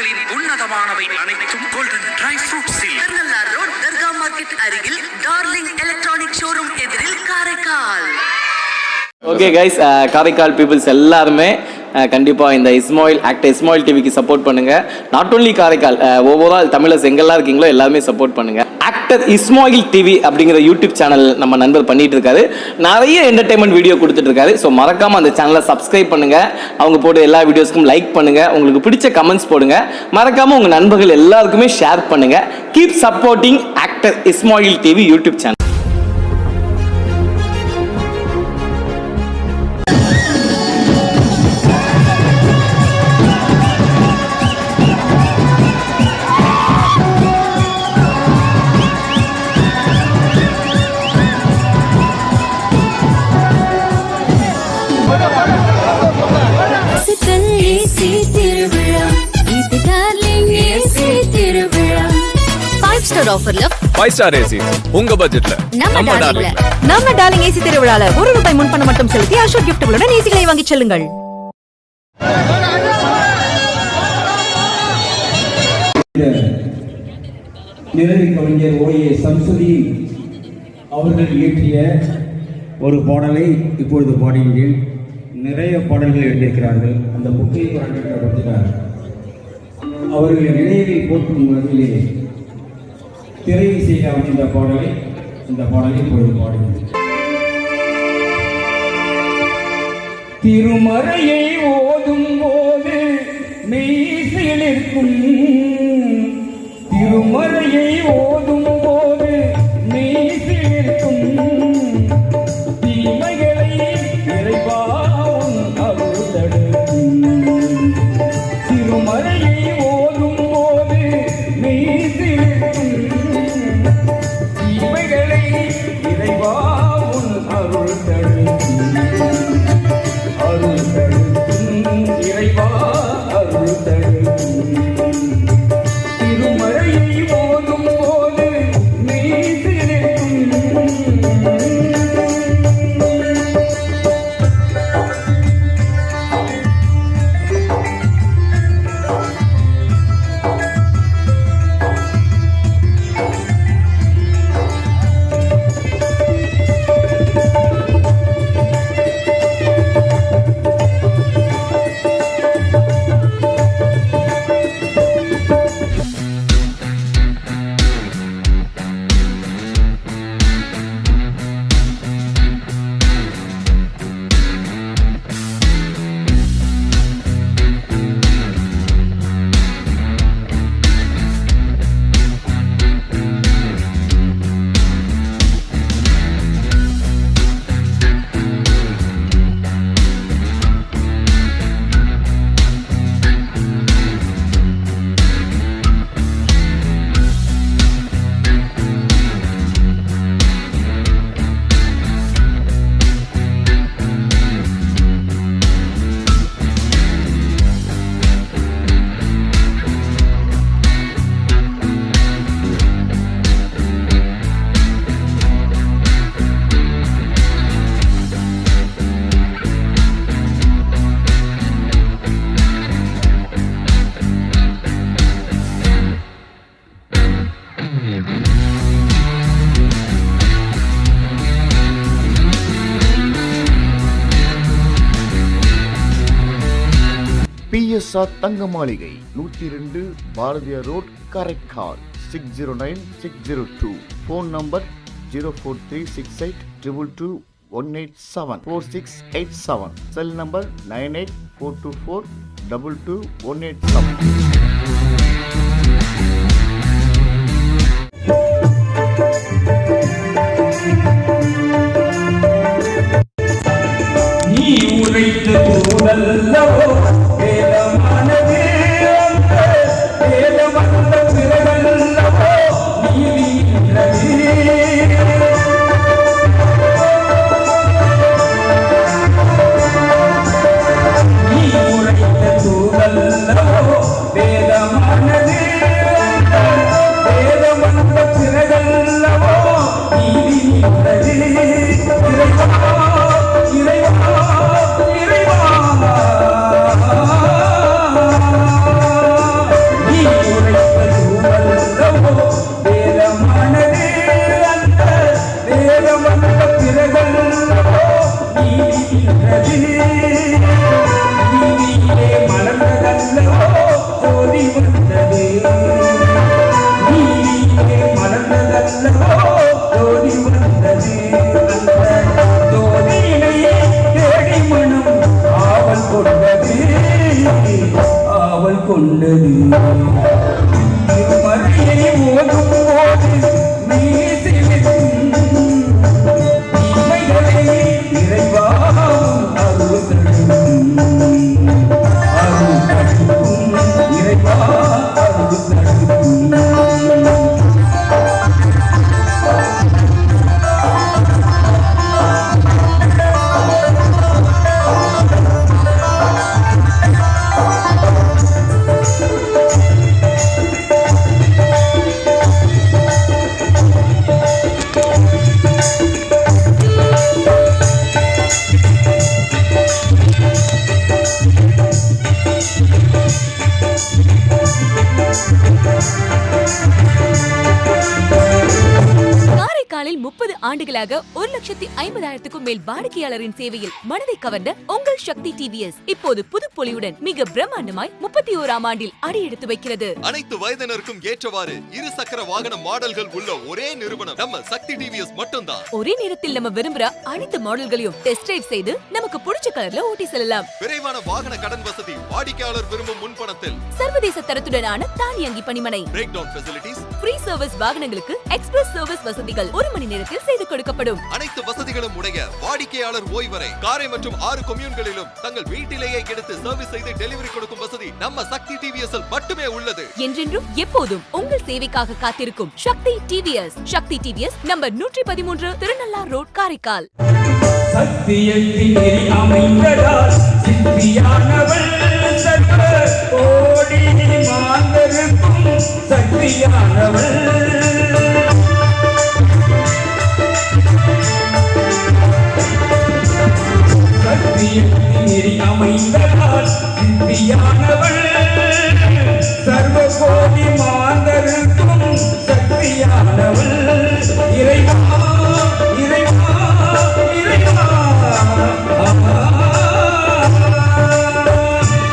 காரைக்காலின் உன்னதமானவை அனைத்தும் golden dry ஃப்ரூட்ஸில் Thirunallar road தர்கா மார்க்கெட் அருகில் டார்லிங் எலக்ட்ரானிக் ஷோரூம் எதிரில் Karaikal. Okay guys Karaikal peoples எல்லாருமே கண்டிப்பாக இந்த இஸ்மாயில் ஆக்டர் இஸ்மாயில் டிவிக்கு சப்போர்ட் பண்ணுங்க. நாட் only காரைக்கால் ஓவரால் தமிழர்ஸ் எங்கெல்லாம் இருக்கீங்களோ எல்லாருமே சப்போர்ட் பண்ணுங்க. ஆக்டர் இஸ்மாயில் டிவி அப்படிங்கிற யூடியூப் சேனல் நம்ம நண்பர் பண்ணிட்டு இருக்காரு நிறைய என்டர்டைன்மெண்ட் வீடியோ கொடுத்துட்டு இருக்காரு ஸோ மறக்காம அந்த சேனலை சப்ஸ்கிரைப் பண்ணுங்க. அவங்க போட்டு எல்லா வீடியோஸ்க்கும் லைக் பண்ணுங்க. உங்களுக்கு பிடிச்ச கமெண்ட்ஸ் போடுங்க. மறக்காம உங்க நண்பர்கள் எல்லாருக்குமே ஷேர் பண்ணுங்க. Keep supporting actor Ismail TV YouTube channel star ஆஃபர்ல ஃபைவ் ஸ்டார் ஏசி உங்க பட்ஜெட்ல நம்ம டார்லிங்ல நம்ம டார்லிங் ஏசி திருவிழால ஒரு ரூபாய் முன்பணம் மட்டும் செலுத்தி அசோக் கிஃப்ட்களுடன் ஏசிகளை வாங்கிச் செல்லுங்கள். நிறைவு கவிஞர் ஓஏ சம்சுதி அவர்கள் இயற்றிய ஒரு பாடலை இப்பொழுது பாடுகின்றேன் நிறைய பாடல்கள் எழுதியிருக்கிறார்கள். அந்த புக்கை பத்தினார் அவர்களின் நினைவில் போற்றும் வகையிலே திரை இசையில் அமைந்த பாடலை இந்த பாடலை பொழுது பாடுகிறது திருமறையை ஓதும் போது மெய்சிலிருக்கும் திருமறையை இறைவா பிஎஸ்ஆர் தங்க மாளிகை நூற்றி ரெண்டு Bharathiyar road Karaikal six zero nine six zero two phone number zero four three six eight triple two one eight seven four six eight seven cell number nine eight four two four double two one eight seven நீ உரைத்த தூதல்லவோ காரைக்காலில் முப்பது ஆண்டுகளாக ஒரு லட்சத்தி ஐம்பதாயிரத்துக்கும் மேல் வாடிக்கையாளரின் சேவையில் மனதை கவர்ந்த உங்கள் சக்தி டிவிஎஸ் இப்போது புதுப்பொலியுடன் மிக பிரம்மாண்டமாய் முப்பத்தி ஓராம் ஆண்டில் அடியெடுத்து வைக்கிறது. அனைத்து வயதினருக்கும் ஏற்றவாறு இரு சக்கர வாகன மாடல்கள் உள்ள ஒரே நிறுவனம் நம்ம சக்தி டிவிஎஸ் மட்டும்தான். ஒரே நேரத்தில் நம்ம விரும்புற அனைத்து மாடல்களையும் டெஸ்ட் டிரைவ் செய்து நமக்கு பிடிச்ச கலர்ல ஓட்டி செல்லலாம். விரைவான வாகன கடன் வசதி வாடிக்கையாளர் விரும்பும் முன்பணத்தில். சர்வதேச தரத்துடனான தானியங்கி பணிமனை. Break down facilities free service வாகனங்களுக்கு எக்ஸ்பிரஸ் சர்வீஸ் வசதிகள் ஒரு மணி நேரத்தில் செய்து கொடுக்கப்படும். அனைத்து வசதிகளும் உடைய வாடிக்கையாளர் ஓய்வரை காரை மற்றும் ஆறு கொம்யூன்களிலும் தங்கள் வீட்டிலேயே எடுத்து சர்வீஸ் செய்து டெலிவரி கொடுக்கும் வசதி நம்ம சக்தி டிவிஎஸ் மட்டுமே உள்ளது. என்றென்றும் எப்போதும் உங்கள் சேவைக்காக காத்திருக்கும் Sakthi TVS Sakthi TVS number நூற்றி பதிமூன்று திருநள்ளார் ரோட் காரைக்கால். சத்தியத்தின் நெறி அமைந்ததால் சித்தியானவள் மாந்தருக்கும் சக்தியானவள் நெறி அமைந்ததால் சித்தியானவள் சர்வ கோடி மாந்தருக்கும் சக்தியானவள் இறைவா இறைவா. இறைவா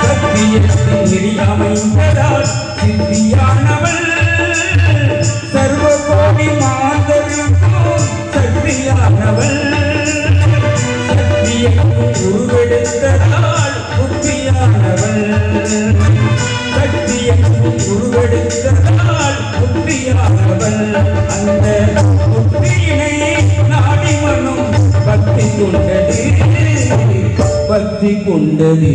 சத்தியத்தின் நெறி புத்தியானவள் உருவெடுத்ததால் புத்தியானவள் அந்த புத்தியினை நாடி மனம் பக்தி கொண்டது. பக்தி கொண்டது.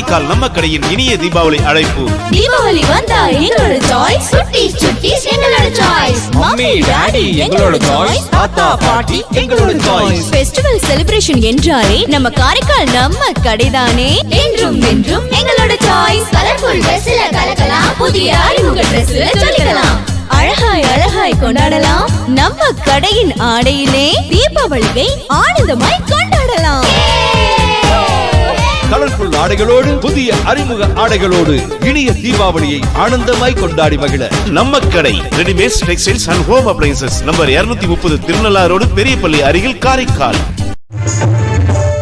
காரைக்கால் நம்ம கடையின் இனிய தீபாவளி அழைப்பு. தீபாவளி வந்தா எங்களோட சாய்ஸ் சுட்டி சுட்டி எங்களோட சாய்ஸ் மம்மி டாடி எங்களோட சாய்ஸ் தாத்தா பாட்டி எங்களோட சாய்ஸ் ஃபெஸ்டிவல் செலிப்ரேஷன் என்றாலே நம்ம காரைக்கால் நம்ம கடைதானே. என்றும் என்றும் எங்களோட சாய்ஸ் கலர்ஃபுல் ட்ரெஸ்ல கலக்கலாம் புதிய அறிமுக ட்ரெஸ்ல ஜொலிக்கலாம். அழகாய் அழகாய் கொண்டாடலாம். நம்ம கடையின் ஆடையிலே தீபாவளியை ஆனந்தமாய் கொண்டாடலாம். கலர்ஃபுல் ஆடைகளோடு புதிய அறிமுக ஆடைகளோடு இனிய தீபாவளியை ஆனந்தமாய் கொண்டாடி மகிழ. நம்ம கடை readymades textiles and home appliances number 230 முப்பது திருநள்ளாரோடு பெரியப்பள்ளி அருகில் காரைக்கால்.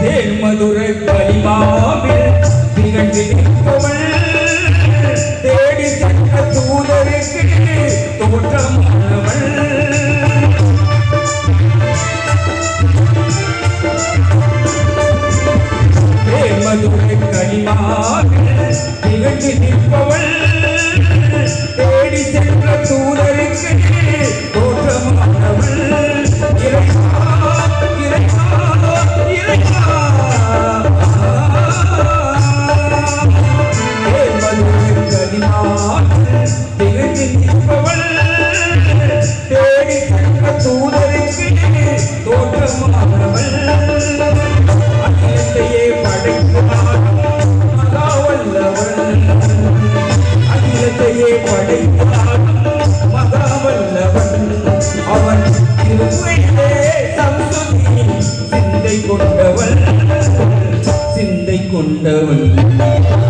தேன் மதுர கலிமாவில் திகழ்ந்து தேடி சென்ற தூதருக்கு தோற்றமானவள் அகிலத்தையே அகிலத்தையே அவன் திருமையிலே சிந்தை கொண்டவன். சிந்தை கொண்டவன்.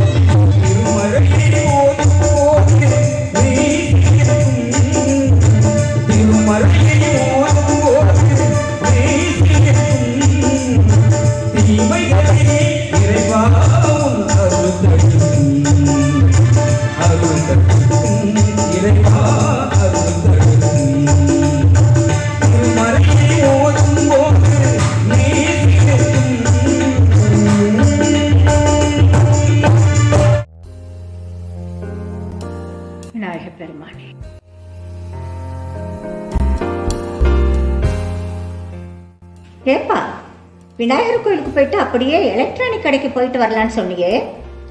விநாயகர் கோயிலுக்கு போயிட்டு அப்படியே எலக்ட்ரானிக் கடைக்கு போயிட்டு வரலான்னு சொன்னியே.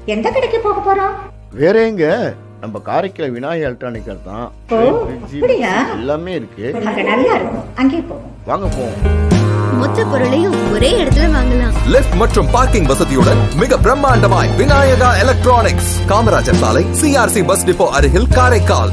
எந்த கடைக்கு போக போறோம்? வேற எங்க? நம்ம காரைக்கால் விநாயகர் எலக்ட்ரானிக்கல் தான் ஓ, fridge, அப்படியா? எல்லாமே இருக்கு. அங்க நல்லா இருக்கும். அங்கே போவோம். வாங்க போவோம். மொத்த பொருளையும் ஒரே இடத்துல வாங்கலாம். லிஃப்ட் மற்றும் பார்க்கிங் வசதியுடன் மிக பிரம்மாண்டமாய் விநாயகா எலக்ட்ரானிக்ஸ் காமராஜர் சாலை சிஆர்சி பஸ் டிப்போ அருகில் Karaikal.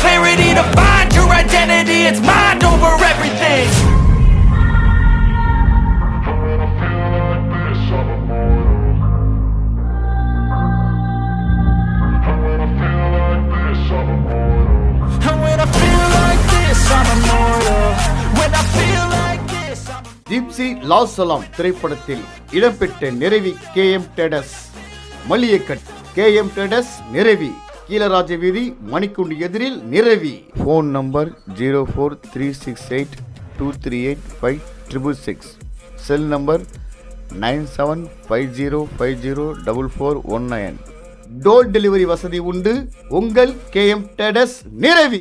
clarity to find your identity. It's mind over everything. And when Gypsy loss திரைப்படத்தில் இடம்பெற்ற நிறைவி கே எம் டெடஸ் மல்லியக்கட் கே எம் டெடஸ் நிறைவி கீழராஜ வீதி மணிக்குண்டு எதிரில் நிறைவி phone number zero four three six eight two three eight five triple six cell number nine seven five zero five zero double four one nine door delivery வசதி உண்டு. உங்கள் கே எம் டெடஸ் நிறைவி